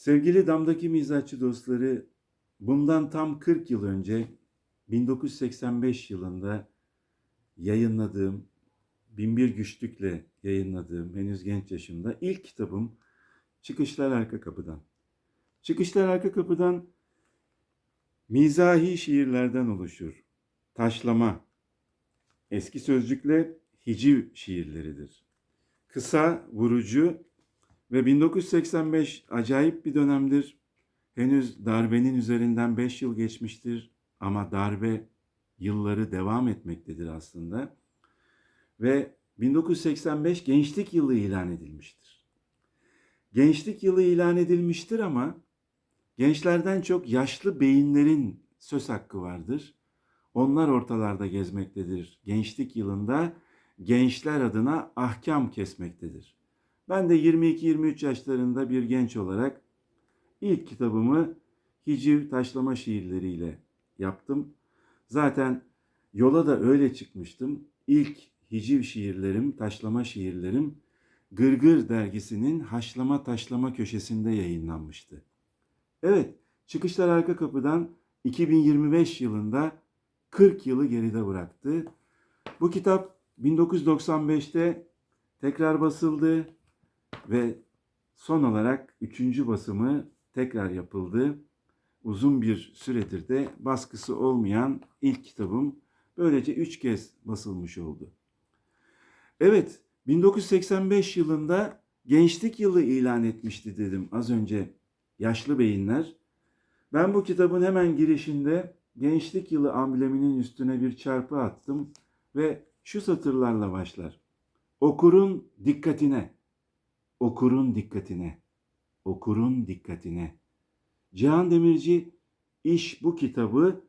Sevgili Damdaki Mizahçı dostları, bundan tam 40 yıl önce 1985 yılında yayınladığım, Binbir Güçlük'le yayınladığım henüz genç yaşımda ilk kitabım Çıkışlar Arka Kapıdan. Çıkışlar Arka Kapıdan mizahi şiirlerden oluşur. Taşlama, eski sözcükle hiciv şiirleridir. Kısa, vurucu ve 1985 acayip bir dönemdir. Henüz darbenin üzerinden 5 yıl geçmiştir ama darbe yılları devam etmektedir aslında. Ve 1985 gençlik yılı ilan edilmiştir. Gençlik yılı ilan edilmiştir ama gençlerden çok yaşlı beyinlerin söz hakkı vardır. Onlar ortalarda gezmektedir. Gençlik yılında gençler adına ahkam kesmektedir. Ben de 22-23 yaşlarında bir genç olarak ilk kitabımı hiciv taşlama şiirleriyle yaptım. Zaten yola da öyle çıkmıştım. İlk hiciv şiirlerim, taşlama şiirlerim Gırgır dergisinin haşlama taşlama köşesinde yayınlanmıştı. Evet, Çıkışlar Arka Kapı'dan 2025 yılında 40 yılı geride bıraktı. Bu kitap 1995'te tekrar basıldı ve son olarak üçüncü basımı tekrar yapıldı. Uzun bir süredir de baskısı olmayan ilk kitabım böylece üç kez basılmış oldu. Evet, 1985 yılında gençlik yılı ilan etmişti dedim az önce yaşlı beyinler. Ben bu kitabın hemen girişinde gençlik yılı ambleminin üstüne bir çarpı attım ve şu satırlarla başlar. Okurun dikkatine, okurun dikkatine, okurun dikkatine. Cihan Demirci iş bu kitabı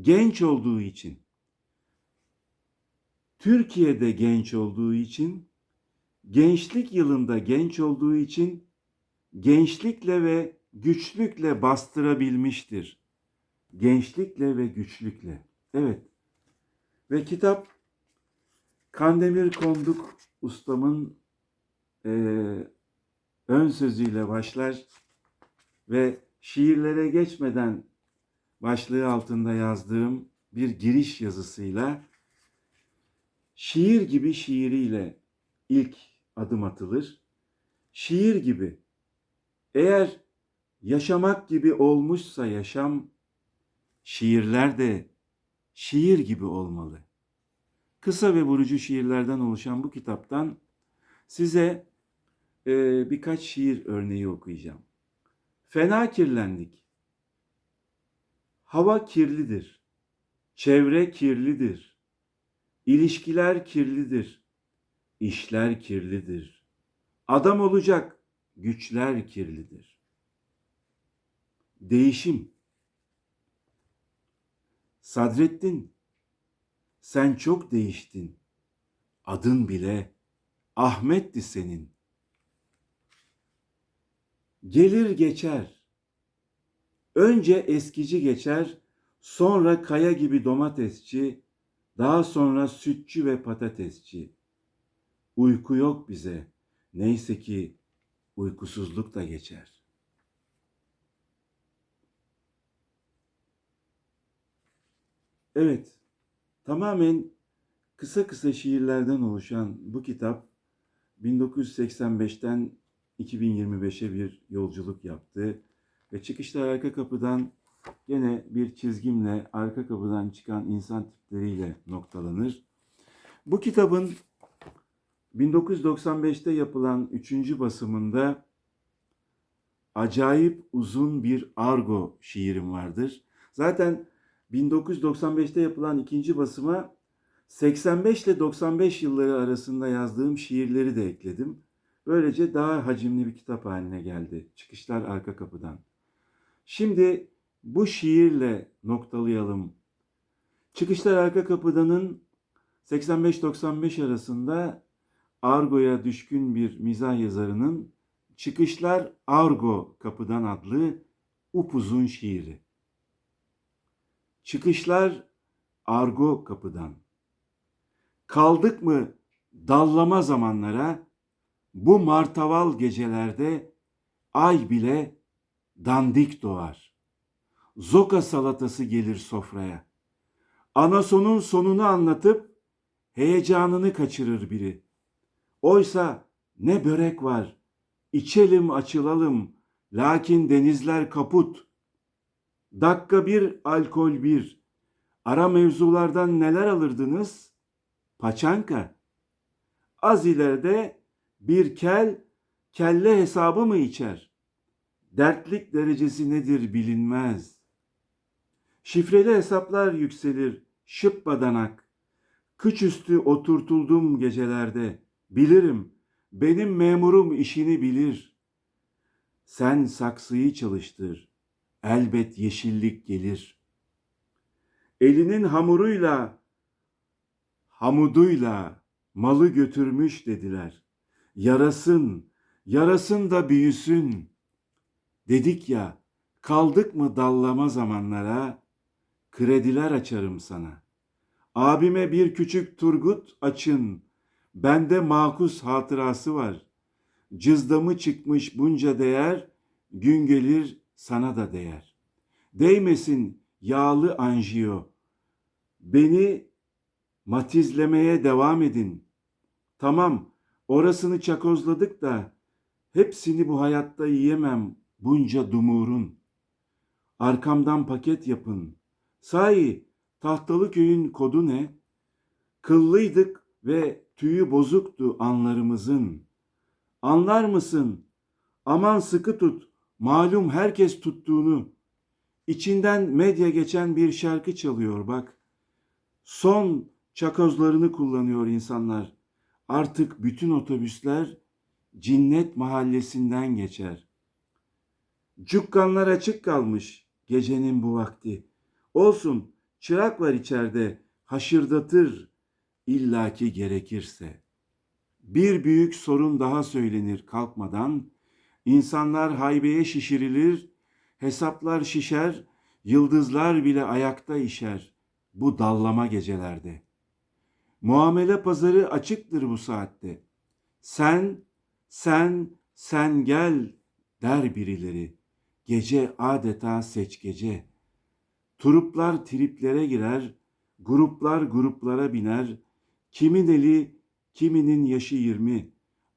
genç olduğu için, Türkiye'de genç olduğu için, gençlik yılında genç olduğu için gençlikle ve güçlükle bastırabilmiştir. Gençlikle ve güçlükle. Evet. Ve kitap Kandemir Konduk ustamın e, ön sözüyle başlar ve şiirlere geçmeden başlığı altında yazdığım bir giriş yazısıyla şiir gibi şiiriyle ilk adım atılır. Şiir gibi eğer yaşamak gibi olmuşsa yaşam şiirler de şiir gibi olmalı. Kısa ve vurucu şiirlerden oluşan bu kitaptan size e, birkaç şiir örneği okuyacağım. Fena kirlendik. Hava kirlidir. Çevre kirlidir. İlişkiler kirlidir. İşler kirlidir. Adam olacak güçler kirlidir. Değişim. Sadrettin, sen çok değiştin. Adın bile Ahmet'ti senin. Gelir geçer. Önce eskici geçer, sonra kaya gibi domatesçi, daha sonra sütçü ve patatesçi. Uyku yok bize. Neyse ki uykusuzluk da geçer. Evet, tamamen kısa kısa şiirlerden oluşan bu kitap 1985'ten 2025'e bir yolculuk yaptı ve çıkışlar arka kapıdan gene bir çizgimle arka kapıdan çıkan insan tipleriyle noktalanır. Bu kitabın 1995'te yapılan üçüncü basımında acayip uzun bir argo şiirim vardır. Zaten 1995'te yapılan ikinci basıma 85 ile 95 yılları arasında yazdığım şiirleri de ekledim. Böylece daha hacimli bir kitap haline geldi. Çıkışlar arka kapıdan. Şimdi bu şiirle noktalayalım. Çıkışlar arka kapıdanın 85-95 arasında Argo'ya düşkün bir mizah yazarının Çıkışlar Argo Kapıdan adlı upuzun şiiri. Çıkışlar Argo Kapıdan. Kaldık mı dallama zamanlara bu martaval gecelerde ay bile dandik doğar. Zoka salatası gelir sofraya. Anasonun sonunu anlatıp heyecanını kaçırır biri. Oysa ne börek var, içelim açılalım, lakin denizler kaput. Dakika bir, alkol bir. Ara mevzulardan neler alırdınız? Paçanka. Az ileride bir kel, kelle hesabı mı içer? Dertlik derecesi nedir bilinmez. Şifreli hesaplar yükselir, şıp badanak. Kıç üstü oturtuldum gecelerde. Bilirim, benim memurum işini bilir. Sen saksıyı çalıştır, elbet yeşillik gelir. Elinin hamuruyla, hamuduyla malı götürmüş dediler. Yarasın, yarasın da büyüsün. Dedik ya, kaldık mı dallama zamanlara, krediler açarım sana. Abime bir küçük Turgut açın, bende makus hatırası var. Cızdamı çıkmış bunca değer, gün gelir sana da değer. Değmesin yağlı anjiyo, beni matizlemeye devam edin. Tamam, orasını çakozladık da, hepsini bu hayatta yiyemem bunca dumurun. Arkamdan paket yapın. Sahi tahtalı köyün kodu ne? Kıllıydık ve tüyü bozuktu anlarımızın. Anlar mısın? Aman sıkı tut. Malum herkes tuttuğunu. İçinden medya geçen bir şarkı çalıyor bak. Son çakozlarını kullanıyor insanlar. Artık bütün otobüsler Cinnet mahallesinden geçer. Cukkanlar açık kalmış gecenin bu vakti. Olsun çırak var içeride haşırdatır illaki gerekirse. Bir büyük sorun daha söylenir kalkmadan. İnsanlar haybeye şişirilir, hesaplar şişer, yıldızlar bile ayakta işer bu dallama gecelerde. Muamele pazarı açıktır bu saatte. Sen, sen, sen gel der birileri. Gece adeta seçgece. Turuplar triplere girer, gruplar gruplara biner. Kimin eli, kiminin yaşı yirmi.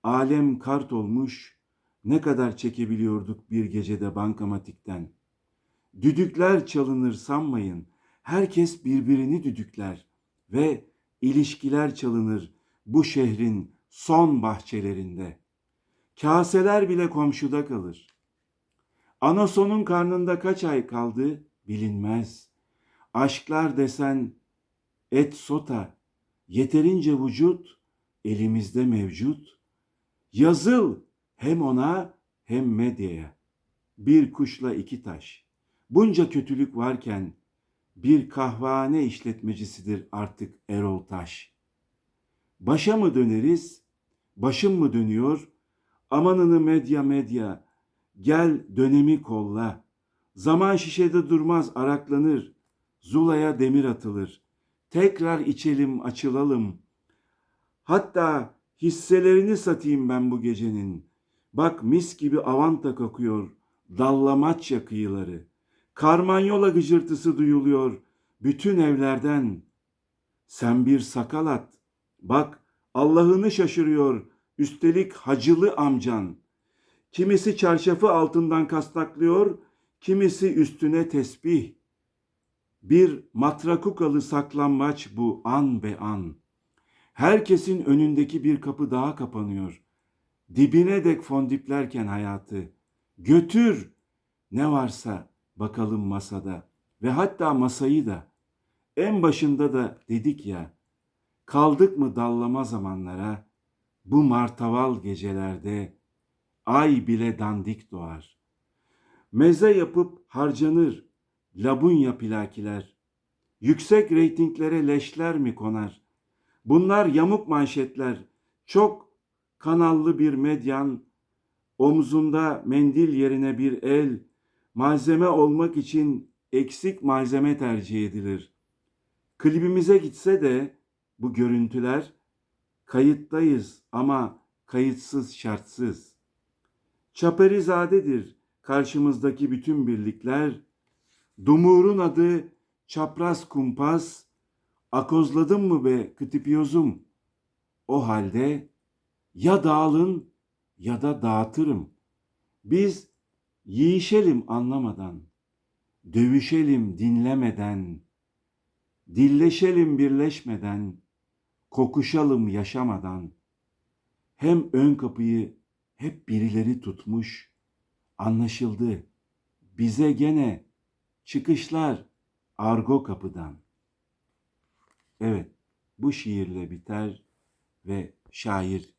Alem kart olmuş, ne kadar çekebiliyorduk bir gecede bankamatikten. Düdükler çalınır sanmayın. Herkes birbirini düdükler ve ilişkiler çalınır bu şehrin son bahçelerinde. Kaseler bile komşuda kalır. Anasonun karnında kaç ay kaldı bilinmez. Aşklar desen et sota, yeterince vücut elimizde mevcut. Yazıl hem ona hem medyaya. Bir kuşla iki taş. Bunca kötülük varken bir kahvehane işletmecisidir artık Erol Taş. Başa mı döneriz? Başım mı dönüyor? Amanını medya medya. Gel dönemi kolla. Zaman şişede durmaz araklanır. Zula'ya demir atılır. Tekrar içelim açılalım. Hatta hisselerini satayım ben bu gecenin. Bak mis gibi avanta kokuyor. Dallamaçya kıyıları. Karmanyola gıcırtısı duyuluyor bütün evlerden. Sen bir sakalat. Bak Allah'ını şaşırıyor üstelik hacılı amcan. Kimisi çarşafı altından kastaklıyor, kimisi üstüne tesbih. Bir matrakukalı saklanmaç bu an be an. Herkesin önündeki bir kapı daha kapanıyor. Dibine dek fondiplerken hayatı. Götür ne varsa bakalım masada ve hatta masayı da. En başında da dedik ya, kaldık mı dallama zamanlara, bu martaval gecelerde ay bile dandik doğar. Meze yapıp harcanır labunya plakiler. Yüksek reytinglere leşler mi konar? Bunlar yamuk manşetler. Çok kanallı bir medyan, omzunda mendil yerine bir el, malzeme olmak için eksik malzeme tercih edilir. Klibimize gitse de bu görüntüler kayıttayız ama kayıtsız şartsız. Çaperizadedir karşımızdaki bütün birlikler, Dumur'un adı çapraz kumpas, akozladın mı be kıtipiyozum? O halde ya dağılın ya da dağıtırım. Biz yiyişelim anlamadan, dövüşelim dinlemeden, dilleşelim birleşmeden, kokuşalım yaşamadan. Hem ön kapıyı hep birileri tutmuş, anlaşıldı. Bize gene çıkışlar argo kapıdan. Evet, bu şiirle biter ve şair.